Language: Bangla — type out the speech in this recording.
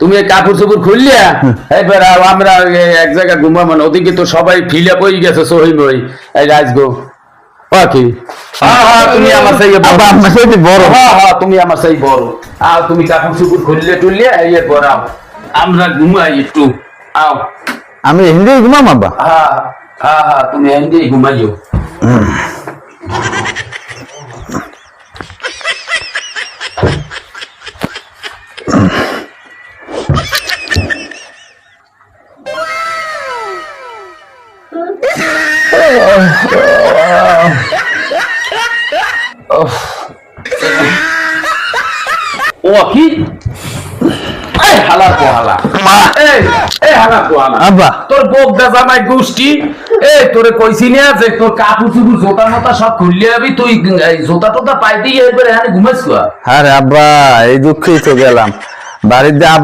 তুমি কাপড় চোপড় খুললিয়া? এবার আমরা এক জায়গায় ঘুমাবো না ওদিকে তো সবাই ফিল আপ হয়ে গেছে সহি বই। এই রাজগো হ্যাঁ তুমি আমার সেই আমার সাথে বড়। হ্যাঁ হ্যাঁ তুমি আমার সেই বড়। আও তুমি কাপড় চোপড় খুললে টুললে এই এরপর আও। আমরা ঘুমাই একটু। আও। আমি হিন্দি ঘুমাম আব্বা। হ্যাঁ হ্যাঁ হ্যাঁ তুমি এমনি ঘুমাইও। কি হালা কো এই এই হালা কো আব্বা। তোর বোক দাদা গোষ্ঠী এই তোরে কইছি না যে তোর কাপড় চুপুর জোতা মোতা সব খুললে যাবি তুই জোতা টোতা পাই দিয়ে এবারে এখানে ঘুমাইছ আরে আব্বা এই দুঃখেই তো গেলাম। বাড়িতে